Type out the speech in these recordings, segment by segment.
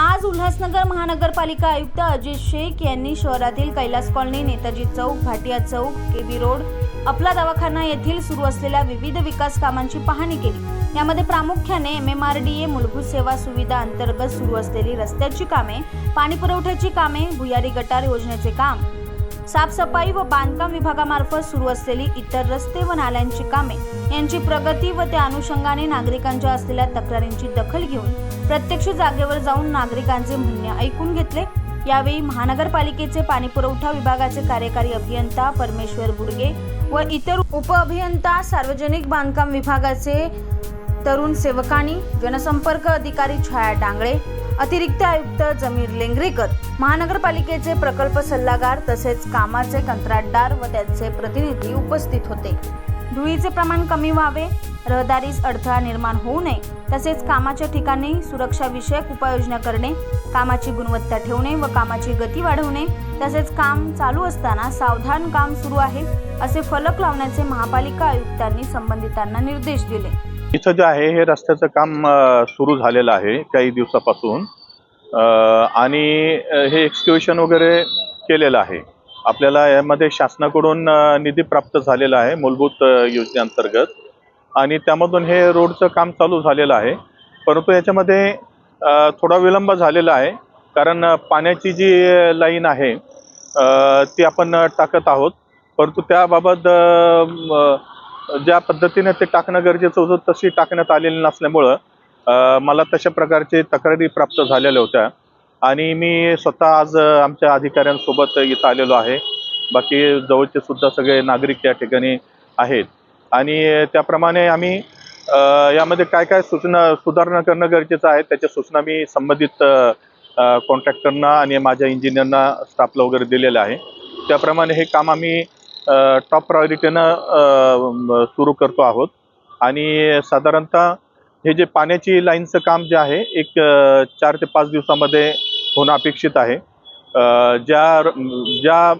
आज उल्हासनगर महानगरपालिका आयुक्त अजित शेख यांनी शहरातील Kailas colony Netaji Chowk Bhatia Chowk KB road आपला दवाखाना येथील सुरू असलेल्या विविध विकास कामांची पाहणी केली. यामध्ये प्रामुख्याने M M R D A मूलभूत सेवा सुविधा अंतर्गत सुरू असलेली रस्त्याची कामे पाणी पुरवठ्याची कामे भुयारी गटार योजनेचे काम साफसफाई व बांधकाम विभागामार्फत सुरू असलेली इतर रस्ते व नाल्यांची कामे यांची प्रगती व त्या अनुषंगाने नागरिकांच्या असलेल्या तक्रारींची दखल घेऊन प्रत्यक्ष जागेवर जाऊन नागरिकांचे म्हणणे ऐकून घेतले. यावेळी महानगरपालिकेचे पाणीपुरवठा विभागाचे कार्यकारी अभियंता परमेश्वर बुडगे व इतर उपअभियंता सार्वजनिक बांधकाम विभागाचे तरुण सेवकांनी जनसंपर्क अधिकारी छाया डांगळे अतिरिक्त आयुक्त जमीर लेंगरेकर महानगरपालिकेचे प्रकल्प सल्लागार तसेच कामाचे कंत्राटदार व त्यांचे प्रतिनिधी उपस्थित होते. धुळीचे प्रमाण कमी व्हावे रहदारीस अडथळा निर्माण होऊ नये तसेच कामाच्या ठिकाणी सुरक्षाविषयक उपाययोजना करणे कामाची गुणवत्ता ठेवणे व कामाची गती वाढवणे तसेच काम चालू असताना सावधान काम सुरू आहे असे फलक लावण्याचे महापालिका आयुक्तांनी संबंधितांना निर्देश दिले. इथं जे आहे हे रस्त्याचं काम सुरू झालेलं आहे काही दिवसापासून. आणि हे एक्सक्युशन वगैरे केलेलं आहे. आपल्याला यामध्ये शासनाकडून निधी प्राप्त झालेला आहे मूलभूत योजनेअंतर्गत. आणि त्यामधून हे रोडचं काम चालू झालेलं आहे. परंतु याच्यामध्ये थोडा विलंब झालेला आहे. कारण पाण्याची जी लाईन आहे ती आपण टाकत आहोत. परंतु त्याबाबत ज्या पद्धतीने ते टाकणं गरजेचं होतं तशी टाकण्यात आलेली नसल्यामुळं मला तशा प्रकारचे तक्रारी प्राप्त झालेल्या होत्या. आणि मी स्वतः आज आमच्या अधिकाऱ्यांसोबत इथं आलेलो आहे. बाकी जवळचे सुद्धा सगळे नागरिक या ठिकाणी आहेत. आणि त्याप्रमाणे आम्ही यामध्ये काय काय सूचना सुधारणा करणं गरजेचं आहे त्याच्या सूचना मी संबंधित कॉन्ट्रॅक्टरना आणि माझ्या इंजिनियरना स्टाफला वगैरे दिलेलं आहे. त्याप्रमाणे हे काम आम्ही टॉप प्रायोरिटीनं सुरू करतो आहोत. आणि साधारणतः हे जे पाण्याची लाईनचं काम जे आहे एक चार ते पाच दिवसामध्ये होणं अपेक्षित आहे. ज्या ज्या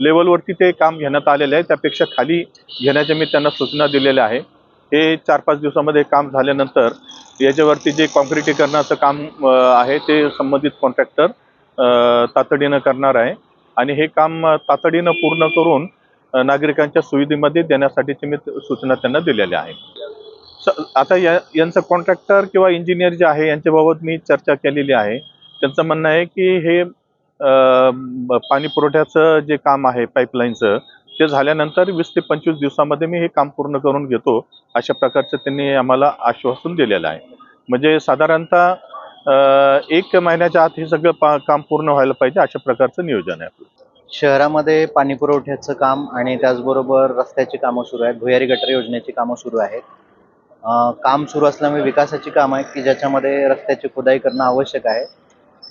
लेवलवरती ते काम घेण्यात आलेलं आहे त्यापेक्षा खाली घेण्याच्या मी त्यांना सूचना दिलेल्या आहे. हे चार पाच दिवसामध्ये काम झाल्यानंतर याच्यावरती जे कॉन्क्रिटीकरणाचं काम आहे ते संबंधित कॉन्ट्रॅक्टर तातडीनं करणार आहे. आणि हे काम तातडीनं पूर्ण करून नागरिकांच्या सुविधेमध्ये देण्यासाठीची मी सूचना त्यांना दिलेल्या आहे स- आता या यांचं कॉन्ट्रॅक्टर किंवा इंजिनियर जे आहे यांच्याबाबत मी चर्चा केलेली आहे. त्यांचं म्हणणं आहे की हे पाणी पुरवठ्याचं जे काम आहे पाईपलाईनचं ते झाल्यानंतर वीस ते पंचवीस दिवसामध्ये मी हे काम पूर्ण करून घेतो अशा प्रकारचं त्यांनी आम्हाला आश्वासन दिलेलं आहे. म्हणजे साधारणतः एक महिन्याच्या आत हे सगळं काम पूर्ण व्हायला पाहिजे अशा प्रकारचं नियोजन आहे. आपलं शहरामध्ये पाणी पुरवठ्याचं काम आणि त्याचबरोबर रस्त्याची कामं सुरू आहेत. भुयारी गटर योजनेची कामं सुरू आहेत. काम सुरू असल्यामुळे विकासाची कामं आहेत की ज्याच्यामध्ये रस्त्याची खुदाई करणं आवश्यक आहे.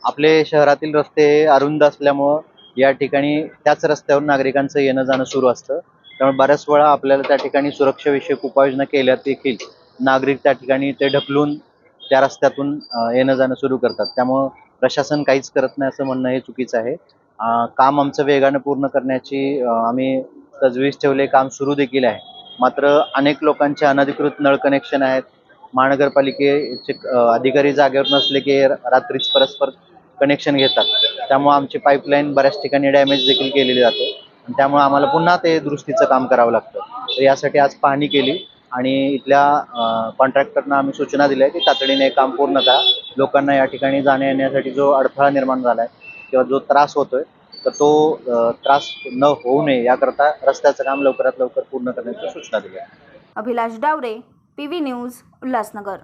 आपले शहरातील रस्ते अरुंद असल्यामुळं या ठिकाणी त्याच रस्त्यावर नागरिकांचं येणं जाणं सुरू असतं. त्यामुळे बऱ्याच वेळा आपल्याला त्या ठिकाणी सुरक्षाविषयक उपाययोजना केल्या देखील. नागरिक त्या ठिकाणी ते ढकलून त्या रस्त्यातून येणं जाणं सुरू करतात. त्यामुळं प्रशासन काहीच करत नाही असं म्हणणं हे चुकीचं आहे. काम आमचं वेगानं पूर्ण करण्याची आम्ही तजवीज ठेवले काम सुरू देखील आहे. मात्र अनेक लोकांचे अनधिकृत नळ कनेक्शन आहेत. महानगरपालिकेचे अधिकारी जागेवर नसले की रात्रीच परस्पर कनेक्शन घेतात. त्यामुळे आमची पाईपलाईन बऱ्याच ठिकाणी डॅमेज देखील केलेली जाते. त्यामुळे आम्हाला पुन्हा ते दुरुस्तीचं काम करावं लागतं. तर यासाठी आज पाहणी केली. आणि इथल्या कॉन्ट्रॅक्टरना आम्ही सूचना दिल्या की तातडीने काम पूर्ण करा. लोकांना या ठिकाणी जाण्या येण्यासाठी जो अडथळा निर्माण झाला आहे किंवा जो त्रास होतोय तर तो त्रास न होऊ नये याकरता रस्त्याचं काम लवकरात लवकर पूर्ण करण्याची सूचना दिली आहे. Abhilash Davare P V news Ulhasnagar.